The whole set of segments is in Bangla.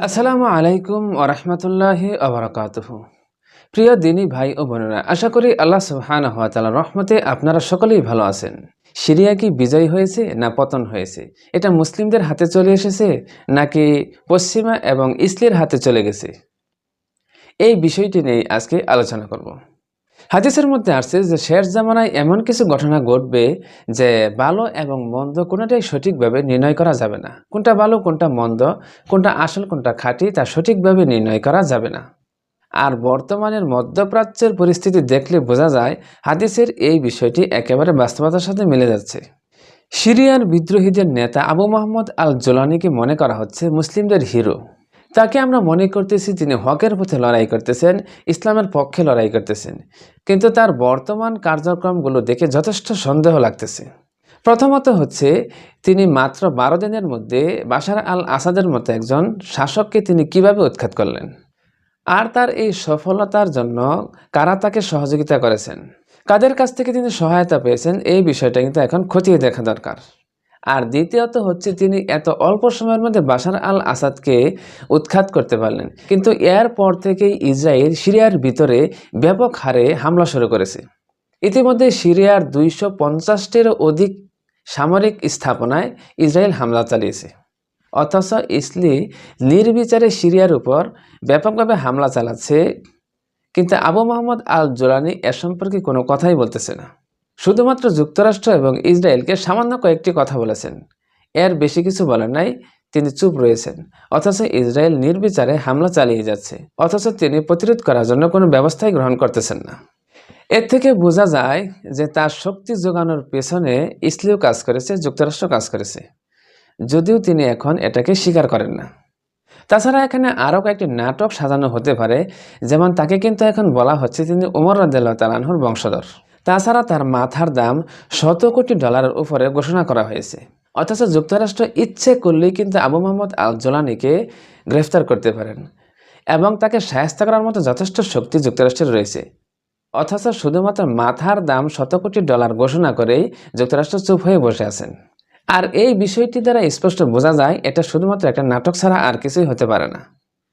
আসসালামু আলাইকুম ওরহমতুল্লাহি আবরাকাতুহ প্রিয় দিনী ভাই ও বোনেরা, আশা করি আল্লাহ সুবহান তাআলার রহমতে আপনারা সকলেই ভালো আছেন। সিরিয়া কি বিজয় হয়েছে না পতন হয়েছে? এটা মুসলিমদের হাতে চলে এসেছে নাকি পশ্চিমা এবং ইসলির হাতে চলে গেছে? এই বিষয়টি নিয়ে আজকে আলোচনা করব। হাদিসের মধ্যে আসছে যে শেষ জামানায় এমন কিছু ঘটনা ঘটবে যে ভালো এবং মন্দ কোনোটাই সঠিকভাবে নির্ণয় করা যাবে না। কোনটা ভালো, কোনটা মন্দ, কোনটা আসল, কোনটা খাঁটি তা সঠিকভাবে নির্ণয় করা যাবে না। আর বর্তমানের মধ্যপ্রাচ্যের পরিস্থিতি দেখলে বোঝা যায় হাদিসের এই বিষয়টি একেবারে বাস্তবতার সাথে মিলে যাচ্ছে। সিরিয়ার বিদ্রোহীদের নেতা আবু মোহাম্মদ আল জোলানিকে মনে করা হচ্ছে মুসলিমদের হিরো। তাকে আমরা মনে করতেছি তিনি হকের পথে লড়াই করতেছেন, ইসলামের পক্ষে লড়াই করতেছেন। কিন্তু তার বর্তমান কার্যক্রমগুলো দেখে যথেষ্ট সন্দেহ লাগতেছে। প্রথমত হচ্ছে, তিনি মাত্র বারো দিনের মধ্যে বাশার আল আসাদের মতো একজন শাসককে তিনি কীভাবে উৎখাত করলেন? আর তার এই সফলতার জন্য কারা তাকে সহযোগিতা করেছেন? কাদের কাছ থেকে তিনি সহায়তা পেয়েছেন? এই বিষয়টা কিন্তু এখন খতিয়ে দেখা দরকার। আর দ্বিতীয়ত হচ্ছে তিনি এত অল্প সময়ের মধ্যে বাশার আল আসাদকে উৎখাত করতে পারলেন। কিন্তু এর পর থেকেই ইসরায়েল সিরিয়ার ভিতরে ব্যাপক হারে হামলা শুরু করেছে। ইতিমধ্যে সিরিয়ার দুইশো পঞ্চাশটিরও অধিক সামরিক স্থাপনায় ইসরায়েল হামলা চালিয়েছে। অথচ ইসলি নির্বিচারে সিরিয়ার উপর ব্যাপকভাবে হামলা চালাচ্ছে। কিন্তু আবু মোহাম্মদ আল জোলানি এ সম্পর্কে কোনো কথাই বলতেছে না। শুধুমাত্র যুক্তরাষ্ট্র এবং ইসরায়েলকে সামান্য কয়েকটি কথা বলেছেন। এর বেশি কিছু বলেন নাই, তিনি চুপ রয়েছেন। অথচ ইসরায়েল নির্বিচারে হামলা চালিয়ে যাচ্ছে। অথচ তিনি প্রতিরোধ করার জন্য কোনো ব্যবস্থাই গ্রহণ করতেছেন না। এর থেকে বোঝা যায় যে তার শক্তি যোগানোর পেছনে ইসলিও কাজ করেছে যুক্তরাষ্ট্র কাজ করেছে। যদিও তিনি এখন এটাকে স্বীকার করেন না। তাছাড়া এখানে আরও কয়েকটি নাটক সাজানো হতে পারে, যেমন তাকে কিন্তু এখন বলা হচ্ছে তিনি উমর রাদিল্লাহ তালানহুর বংশধর। তাছাড়া তার মাথার দাম শত কোটি ডলারের উপরে ঘোষণা করা হয়েছে। অথচ যুক্তরাষ্ট্র ইচ্ছে করলেই কিন্তু আবু মোহাম্মদ আল জোলানিকে গ্রেফতার করতে পারেন এবং তাকে সাহায্য করার মতো যথেষ্ট শক্তি যুক্তরাষ্ট্রের রয়েছে। অথচ শুধুমাত্র মাথার দাম শত কোটি ডলার ঘোষণা করেই যুক্তরাষ্ট্র চুপ হয়ে বসে আছেন। আর এই বিষয়টি দ্বারা স্পষ্ট বোঝা যায়, এটা শুধুমাত্র একটা নাটক ছাড়া আর কিছুই হতে পারে না।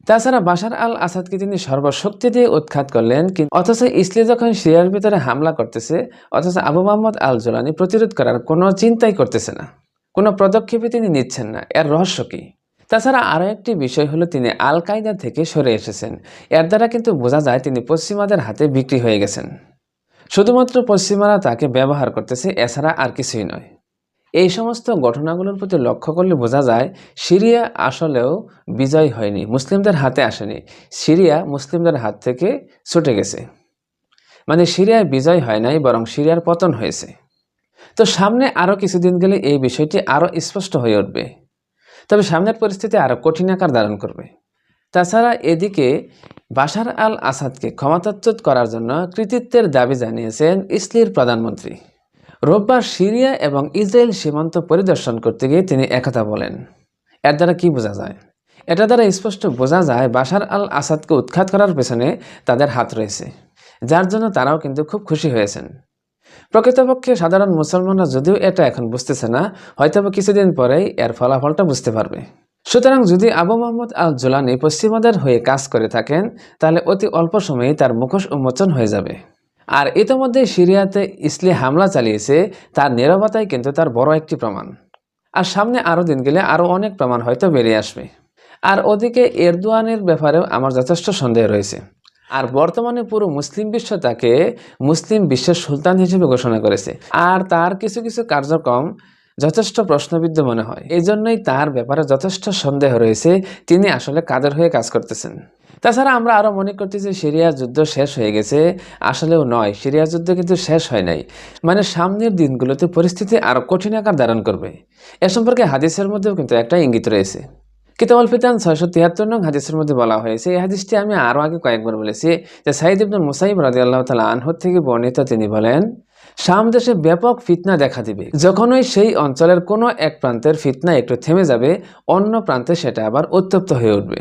তাছাড়া বাশার আল আসাদকে তিনি সর্বশক্তি দিয়ে উৎখাত করলেন অথচ ইসলি যখন সিরিয়ার ভিতরে হামলা করতেছে, অথচ আবু মোহাম্মদ আল জোলানি প্রতিরোধ করার কোনো চিন্তাই করতেছে না। কোনো পদক্ষেপই তিনি নিচ্ছেন না। এর রহস্য কী? তাছাড়া আরও একটি বিষয় হলো তিনি আল কায়দা থেকে সরে এসেছেন। এর দ্বারা কিন্তু বোঝা যায় তিনি পশ্চিমাদের হাতে বিক্রি হয়ে গেছেন। শুধুমাত্র পশ্চিমারা তাকে ব্যবহার করতেছে, এছাড়া আর কিছুই নয়। এই সমস্ত ঘটনাগুলোর প্রতি লক্ষ্য করলে বোঝা যায়, সিরিয়া আসলেও বিজয় হয়নি, মুসলিমদের হাতে আসেনি। সিরিয়া মুসলিমদের হাত থেকে ছুটে গেছে। মানে সিরিয়ায় বিজয় হয় নাই, বরং সিরিয়ার পতন হয়েছে। তো সামনে আরও কিছুদিন গেলে এই বিষয়টি আরও স্পষ্ট হয়ে উঠবে। তবে সামনের পরিস্থিতি আরও কঠিন আকার ধারণ করবে। তাছাড়া এদিকে বাশার আল আসাদকে ক্ষমতাচ্যুত করার জন্য কৃতিত্বের দাবি জানিয়েছেন ইসলির প্রধানমন্ত্রী। রোববার সিরিয়া এবং ইসরায়েল সীমান্ত পরিদর্শন করতে গিয়ে তিনি একথা বলেন। এর দ্বারা কি বোঝা যায়? এটা দ্বারা স্পষ্ট বোঝা যায় বাশার আল আসাদকে উৎখাত করার পেছনে তাদের হাত রয়েছে, যার জন্য তারাও কিন্তু খুব খুশি হয়েছেন। প্রকৃতপক্ষে সাধারণ মুসলমানরা যদিও এটা এখন বুঝতেছে না হয়তো কিছুদিন পরেই এর ফলাফলটা বুঝতে পারবে। সুতরাং যদি আবু মোহাম্মদ আল জোলানি পশ্চিমাদের হয়ে কাজ করে থাকেন, তাহলে অতি অল্প সময়ে তার মুখোশ উন্মোচন হয়ে যাবে। আর ইতোমধ্যে সিরিয়াতে ইসলে হামলা চালিয়েছে, তার নিরবতাই কিন্তু তার বড় একটি প্রমাণ। আর সামনে আরও দিন গেলে আরও অনেক প্রমাণ হয়তো বেরিয়ে আসবে। আর ওদিকে এরদোয়ানের ব্যাপারেও আমার যথেষ্ট সন্দেহ রয়েছে। আর বর্তমানে পুরো মুসলিম বিশ্ব তাকে মুসলিম বিশ্বের সুলতান হিসেবে ঘোষণা করেছে। আর তার কিছু কিছু কার্যক্রম যথেষ্ট প্রশ্নবিদ্ধ মনে হয়। এই জন্যই তার ব্যাপারে যথেষ্ট সন্দেহ রয়েছে। তিনি আসলে কাদের হয়ে কাজ করতেছেন। তাছাড়া আমরা আরও মনে করতেছি সিরিয়া যুদ্ধ শেষ হয়ে গেছে। আসলেও নয়, সিরিয়া যুদ্ধ কিন্তু শেষ হয় নাই। মানে সামনের দিনগুলোতে পরিস্থিতি আরও কঠিন আকার ধারণ করবে। এ সম্পর্কে হাদিসের মধ্যেও কিন্তু একটা ইঙ্গিত রয়েছে। কিতাবুল ফিতান ছয়শো তিয়াত্তর নং হাদিসের মধ্যে বলা হয়েছে, এই হাদিসটি আমি আরও আগে কয়েকবার বলেছি যে সাইদ ইবনুল মুসাইব রাজি আল্লাহ তালা আনহর থেকে বর্ণিত তিনি বলেন শাম দেশে ব্যাপক ফিতনা দেখা দিবে। যখনই সেই অঞ্চলের কোনো এক প্রান্তের ফিতনা একটু থেমে যাবে, অন্য প্রান্তে সেটা আবার উত্তপ্ত হয়ে উঠবে।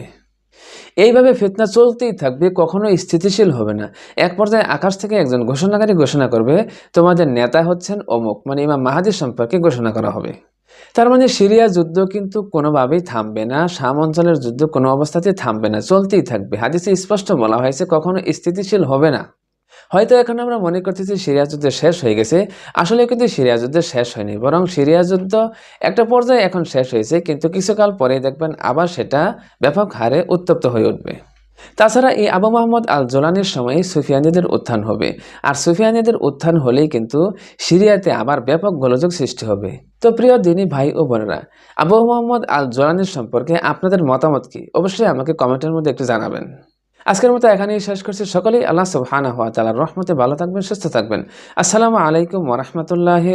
এইভাবে ফিতনা চলতেই থাকবে কখনো স্থিতিশীল হবে না। এক পর্যায়ে আকাশ থেকে একজন ঘোষণাকারী ঘোষণা করবে, তোমাদের নেতা হচ্ছেন অমুক। মানে ইমাম মাহাদির সম্পর্কে ঘোষণা করা হবে। তার মানে সিরিয়া যুদ্ধ কিন্তু কোনোভাবেই থামবে না, শাম অঞ্চলের যুদ্ধ কোনো অবস্থাতেই থামবে না, চলতেই থাকবে। হাদিসে স্পষ্ট বলা হয়েছে, কখনো স্থিতিশীল হবে না। হয়তো এখন আমরা মনে করতেছি সিরিয়া যুদ্ধ শেষ হয়ে গেছে। আসলে কিন্তু সিরিয়া যুদ্ধ শেষ হয়নি। বরং সিরিয়া যুদ্ধ একটা পর্যায়ে এখন শেষ হয়েছে। কিন্তু কিছুকাল পরে দেখবেন আবার সেটা ব্যাপক হারে উত্তপ্ত হয়ে উঠবে। তাছাড়া এই আবু মোহাম্মদ আল জোলানির সময় সুফিয়ানিদের উত্থান হবে। আর সুফিয়ানিদের উত্থান হলেই কিন্তু সিরিয়াতে আবার ব্যাপক গোলযোগ সৃষ্টি হবে। তো প্রিয় দিনী ভাই ও বোনেরা, আবু মোহাম্মদ আল জোলানির সম্পর্কে আপনাদের মতামত কি? অবশ্যই আমাকে কমেন্টের মধ্যে একটু জানাবেন। আজকের মতো এখানেই শেষ করছি। সকলেই আল্লাহ সুবহানাহু ওয়া তাআলার রহমতে ভালো থাকবেন, সুস্থ থাকবেন। আসসালামু আলাইকুম ওয়া রাহমাতুল্লাহি